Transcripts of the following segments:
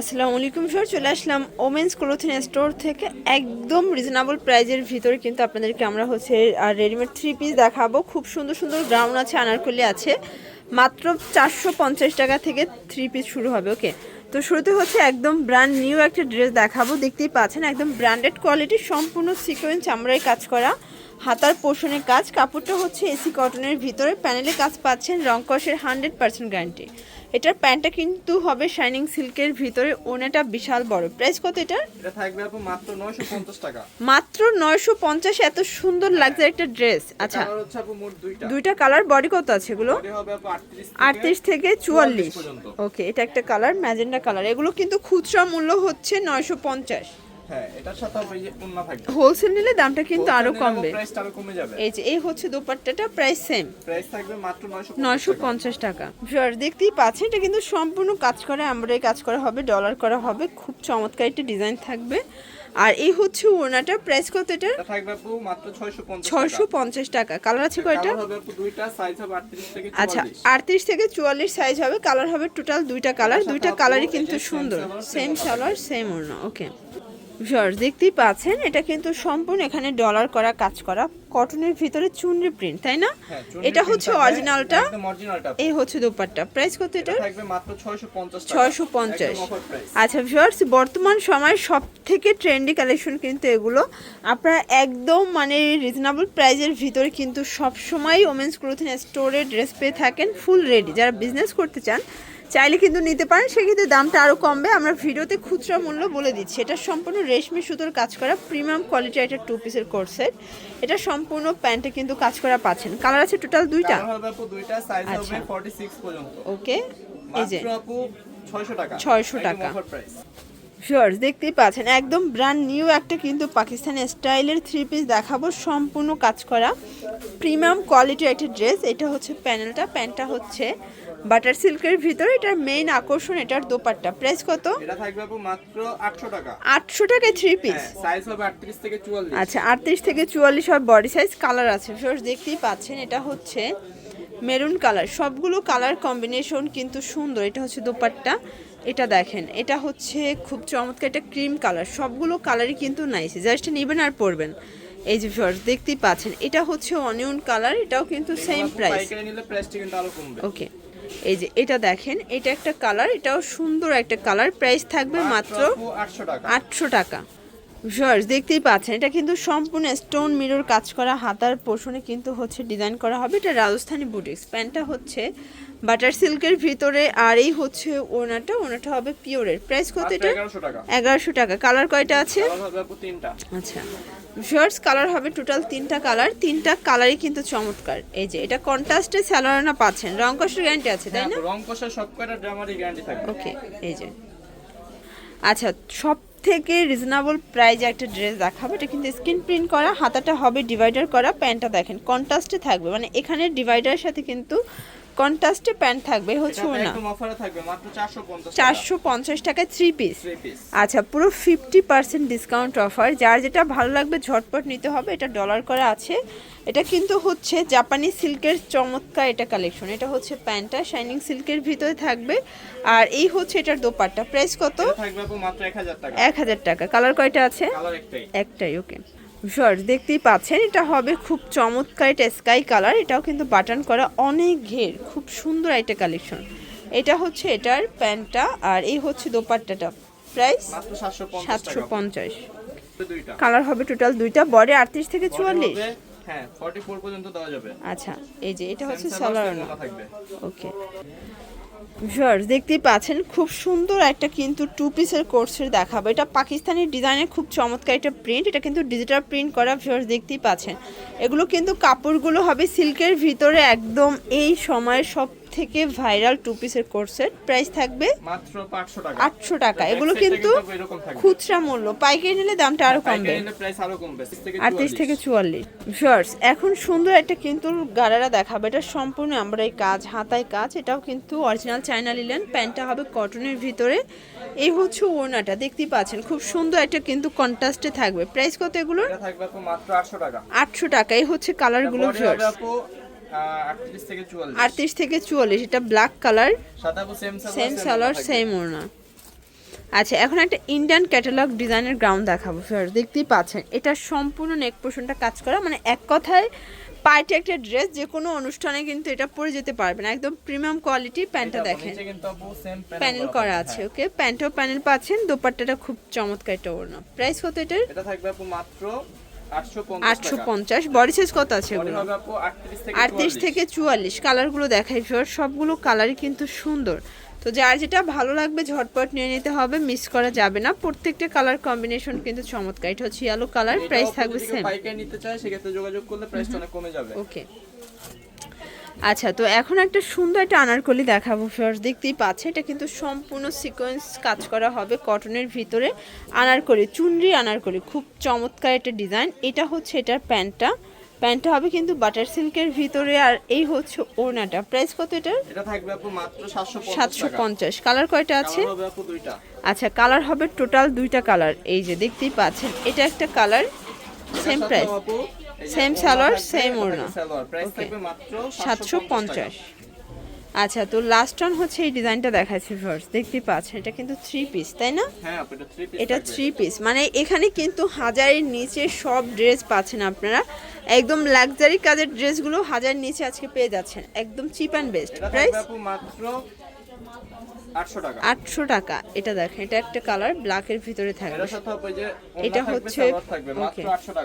আসসালামু আলাইকুম স্যার চলে আসলাম ওমেন্স ক্লোথিং স্টোর থেকে একদম রিজনেবল প্রাইজের ভিতরে কিন্তু আপনাদেরকে আমরা হচ্ছে আর রেডিমেড থ্রি পিস দেখাবো। খুব সুন্দর সুন্দর গ্রাউন্ড আছে, আনারকলি আছে। মাত্র চারশো পঞ্চাশ টাকা থেকে থ্রি পিস শুরু হবে ওকে তো শুরুতে হচ্ছে একদম ব্র্যান্ড নিউ একটা ড্রেস দেখাবো। দেখতেই পাচ্ছেন, একদম ব্র্যান্ডেড কোয়ালিটি সম্পূর্ণ সিকোয়েন্স চামড়ায় কাজ করা। হাতার পোষণের কাজ, কাপড়টা হচ্ছে এসি কটনের ভিতরে। প্যানেলে কাজ পাচ্ছেন রংকসের হান্ড্রেড পার্সেন্ট গ্যারান্টি এটার প্যান্টটা কিন্তু হবে শাইনিং সিল্কের ভিতরে ওনাটা বিশাল বড়। প্রাইস কত এটা এটা থাকবে আপু মাত্র 950 টাকা। মাত্র নয়শো পঞ্চাশ এত সুন্দর লাগছে একটা ড্রেস। আচ্ছা কালার হচ্ছে আপু মোট দুইটা। দুইটা কালার বডি কত আছে এগুলো? হবে আপু 38 আটত্রিশ থেকে চুয়াল্লিশ। পর্যন্ত। ওকে এটা একটা কালার ম্যাজেন্ডা কালার এগুলো কিন্তু খুচরা মূল্য হচ্ছে নয়শো পঞ্চাশ। হ্যাঁ এটার সাথে হবে যে ওন্না থাকবে। হোলসেল নিলে দামটা কিন্তু আরও কমবে। প্রাইসটা আরও কমে যাবে। এই যে এই হচ্ছে দোপাট্টাটা প্রাইস সেম প্রাইস থাকবে মাত্র 950 পঞ্চাশ টাকা। ভিউয়ার দেখতেই পাচ্ছেন এটা কিন্তু সম্পূর্ণ কাজ করে এমব্রয়ডারি কাজ করা হবে ডলার করা হবে খুব চমৎকার একটা ডিজাইন থাকবে। আর এই হচ্ছে ওড়নাটা প্রাইস কত এটা থাকবে আপু মাত্র 650 পঞ্চাশ টাকা। কালার আছে কয়টা? হবে আপু দুইটা সাইজ হবে 38 থেকে 44 আচ্ছা আটত্রিশ থেকে চুয়াল্লিশ সাইজ হবে কালার হবে টোটাল দুইটা কালার দুইটা কালারই কিন্তু সুন্দর। সেম সালোয়ার সেম ওড়না ওকে ভিউয়ার দেখতেই পাচ্ছেন এটা কিন্তু সম্পূর্ণ এখানে ডলার করা কাজ করা কটনের ভিতরে চুনরি প্রিন্ট তাই না? হ্যাঁ, এটা হচ্ছে অরিজিনালটা এই হচ্ছে দোপাট্টা। প্রাইস কত এটা এটা থাকবে মাত্র 650 টাকা। ছয়শো পঞ্চাশ। আচ্ছা ভিউয়ার্স বর্তমান সময় সব থেকে ট্রেন্ডি কালেকশন কিন্তু এগুলো। আপনারা একদম মানে রিজনেবল প্রাইজের ভিতরে কিন্তু সব সময় ওমেন্স ক্লোথিং স্টোরে ড্রেস পেয়ে থাকেন ফুল রেডি যারা বিজনেস করতে চান চাইলে কিন্তু নিতে পারেন সেক্ষেত্রে দামটা আরও কমবে। আমরা ভিডিওতে খুচরা মূল্য বলে দিচ্ছি। এটা সম্পূর্ণ রেশমি সুতোর কাজ করা প্রিমিয়াম কোয়ালিটি একটা টু পিসের কোর্সের এটা সম্পূর্ণ প্যান্টে কিন্তু কাজ করা পাচ্ছেন। কালার আছে টোটাল দুইটা? আচ্ছা। ওকে এই যে ছয়শো টাকা। 600 টাকা। শিওর্স দেখতেই পাচ্ছেন একদম ব্র্যান্ড নিউ একটা কিন্তু পাকিস্তানি স্টাইলের থ্রি পিস দেখাবো সম্পূর্ণ কাজ করা। প্রিমিয়াম কোয়ালিটির একটা ড্রেস এটা হচ্ছে প্যানেলটা প্যান্টটা হচ্ছে বাটার সিল্কের ভিতরে এটার মেইন আকর্ষণ এটার দোপাট্টা। প্রাইস কত? এটা থাকবে আপু মাত্র 800 টাকা। আটশো টাকায় থ্রি পিস সাইজ হবে 38 থেকে 44 আচ্ছা আটত্রিশ থেকে চুয়াল্লিশ হয় বডি সাইজ কালার আছে। ফিওর্স দেখতেই পাচ্ছেন এটা হচ্ছে মেরুন কালার সবগুলো কালার কম্বিনেশন কিন্তু সুন্দর এটা হচ্ছে দোপাট্টা। এটা দেখেন এটা হচ্ছে খুব চমৎকার একটা ক্রিম কালার সবগুলো কালারই কিন্তু নাইস জাস্ট নেবেন আর পরবেন। এই যে ফিওর্স দেখতেই পাচ্ছেন এটা হচ্ছে অনিয়ন কালার এটাও কিন্তু সেম প্রাইস ওকে এই যে এটা দেখেন এটা একটা কালার এটাও সুন্দর একটা কালার প্রাইস থাকবে মাত্র আপু 800 টাকা। আটশো টাকা। ভিউয়ার্স দেখতেই পাচ্ছেন এটা কিন্তু সম্পূর্ণ স্টোন মিরর কাজ করা হাতার পোষণে কিন্তু হচ্ছে ডিজাইন করা হবে। এটা রাজস্থানি বুটিক্স প্যান্টটা হচ্ছে বাটার সিল্কের ভিতরে আর এই হচ্ছে ওনাটা ওনাটা হবে পিওরের। প্রাইস কত এটা? 1100 টাকা। এগারোশো টাকা। কালার কয়টা আছে? আচ্ছা। ভিউয়ার্স কালার হবে টোটাল তিনটা কালার। তিনটা কালারই কিন্তু চমৎকার। এই যে এটা কন্ট্রাস্টে স্যালোয়ারনা পাচ্ছেন। রং কষ্টের গ্যারান্টি আছে তাই হ্যাঁ না? রং কষা সব কয়টা ড্রামারই গ্যারান্টি থাকবে। ওকে এই যে। আচ্ছা সব থেকে রিজনেবল প্রাইজে একটা ড্রেস দেখাবো। এটা কিন্তু স্ক্রিন প্রিন্ট করা, হাতাটা হবে ডিভাইডার করা, প্যান্টটা দেখেন কন্ট্রাস্টে থাকবে। মানে এখানে ডিভাইডারের সাথে কিন্তু কন্ট্রাস্টে প্যান্ট থাকবে হচ্ছে না? একদম অফারে থাকবে মাত্র 450 টাকা। চারশো পঞ্চাশ টাকায় থ্রি পিস আচ্ছা পুরো ফিফটি পার্সেন্ট ডিসকাউন্ট অফার যার যেটা ভালো লাগবে ঝটপট নিতে হবে এটা ডলার করা আছে। এটা কিন্তু হচ্ছে জাপানি সিল্কের চমৎকার এটা কালেকশন এটা হচ্ছে প্যান্টটা শাইনিং সিল্কের ভিতরে থাকবে। আর এই হচ্ছে এটার দোপাট্টা। প্রাইস কত? এটা থাকবে আপু মাত্র 1000 টাকা। এক হাজার টাকা। কালার কয়টা আছে? একটাই। ওকে শর্ট দেখতেই পাচ্ছেন এটা হবে খুব চমৎকার এটা স্কাই কালার এটাও কিন্তু বাটন করা অনেক ঘের খুব সুন্দর একটা কালেকশন এটা হচ্ছে এটার প্যান্টটা আর এই হচ্ছে দোপাট্টাটা। প্রাইস সাতশো পঞ্চাশ কালার হবে টোটাল দুইটা বডি আটত্রিশ থেকে চুয়াল্লিশ। হ্যাঁ 44 পর্যন্ত দেওয়া যাবে। আচ্ছা এই যে এটা হচ্ছে সালোয়ার ওকে ভিউয়ার্স, দেখতেই পাচ্ছেন, খুব সুন্দর একটা কিন্তু টু পিসের কোর্সের দেখাবো। এটা পাকিস্তানি ডিজাইনের খুব চমৎকার একটা প্রিন্ট এটা কিন্তু ডিজিটাল প্রিন্ট করা ভিউয়ার্স, দেখতেই পাচ্ছেন। এগুলো কিন্তু কাপড়গুলো হবে সিল্কের ভিতরে, একদম এই সময়ের সব থেকে ভাইরাল টু পিসের কোর্সের প্রাইস থাকবে মাত্র 500 টাকা। আটশো টাকা। এগুলো কিন্তু খুচরা মূল্য। পাইকারি নিলে দামটা আরও কমবে। পাইকারি নিলে প্রাইস আরও কমবে। 30 থেকে আটত্রিশ 44 থেকে চুয়াল্লিশ। শর্টস এখন সুন্দর একটা কিন্তু গারারা দেখাবে। এটা সম্পূর্ণ আমরা এই কাজ হাতায় কাজ। এটাও কিন্তু অরিজিনাল চায়না লিলেন প্যান্টটা হবে কটনের ভিতরে। এই হচ্ছে ওড়নাটা। দেখতেই পাচ্ছেন খুব সুন্দর একটা কিন্তু কন্ট্রাস্টে থাকবে। প্রাইস কত এগুলোর? এটা থাকবে মাত্র 800 টাকা। আটশো টাকা। এই হচ্ছে কালারগুলো শর্টস আপু আহ, 38 থেকে 44 আটত্রিশ থেকে চুয়াল্লিশ এটা black colour same salwar same ওড়না। আচ্ছা এখন একটা ইন্ডিয়ান ক্যাটালগ ডিজাইনের গ্রাউন্ড দেখাবো ফিয়ার দেখতেই পাচ্ছেন। এটা সম্পূর্ণ নেক পোর্শনটা কাজ করা মানে এক কথায় পার্টি একটা ড্রেস যে কোনো অনুষ্ঠানে কিন্তু এটা পরে যেতে পারবেন। একদম প্রিমিয়াম কোয়ালিটি প্যান্টটা দেখেন। প্যানেল করা আছে ওকে প্যান্টও প্যানেল পাচ্ছেন দোপাট্টাটা খুব চমৎকার একটা ওড়না। প্রাইস কত এটার? এটা থাকবে মাত্র 850 আটশো পঞ্চাশ বডি সাইজ কত আছে এগুলো? 38 থেকে আটত্রিশ 44 থেকে চুয়াল্লিশ। কালারগুলো দেখাই ফিওর সবগুলো কালারই কিন্তু সুন্দর। তো যার যেটা ভালো লাগবে ঝটপট নিয়ে নিতে হবে মিস করা যাবে না। প্রত্যেকটা কালার কম্বিনেশন কিন্তু চমৎকার। এটা হচ্ছে ইয়েলো কালার প্রাইস থাকবে সেম নিতে চায় সেক্ষেত্রে যোগাযোগ করলে প্রাইসটা অনেক কমে যাবে। ওকে আচ্ছা তো এখন একটা সুন্দর একটা আনারকলি দেখাবো ফার্স্ট দেখতেই পাচ্ছে এটা কিন্তু সম্পূর্ণ সিকোয়েন্স কাজ করা হবে কটনের ভিতরে। আনারকলি চুনরি আনারকলি খুব চমৎকার একটা ডিজাইন এটা হচ্ছে এটার প্যান্টটা। প্যান্টটা হবে কিন্তু বাটার সিল্কের ভিতরে আর এই হচ্ছে ওড়নাটা। প্রাইস কত এটার? এটা থাকবে আপু মাত্র 750 সাতশো পঞ্চাশ। কালার কয়টা আছে? আচ্ছা কালার হবে টোটাল দুইটা কালার এই যে দেখতেই পাচ্ছেন এটা একটা কালার সেম প্রাইস ওড়না সালোয়ার, সেম ওড়না। সাতশো পঞ্চাশ আচ্ছা তো লাস্ট অন হচ্ছে এই ডিজাইনটা দেখাচ্ছি ফার্স্ট দেখতে পাচ্ছেন এটা কিন্তু থ্রি পিস তাই না? হ্যাঁ এটা 3 পিস এটা থ্রি পিস মানে এখানে কিন্তু হাজারের নিচে সব ড্রেস পাচ্ছেন আপনারা। একদম লাক্সারি কাজের ড্রেসগুলো হাজার নিচে আজকে পেয়ে যাচ্ছেন একদম চিপ অ্যান্ড বেস্ট প্রাইস থাকবে আপু মাত্র 800 টাকা। আটশো টাকা এটা দেখেন এটা একটা কালার ব্ল্যাকের ভিতরে থাকবে। এটা হচ্ছে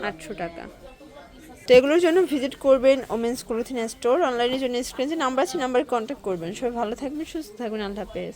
আটশো টাকা। তো এগুলোর জন্য ভিজিট করবেন ওমেন্স ক্লোথিং স্টোর। অনলাইনের জন্য স্ক্রিন যে নাম্বার আছে নাম্বারে কন্ট্যাক্ট করবেন। সবাই ভালো থাকবেন, সুস্থ থাকবেন। আল্লাহ হাফেজ।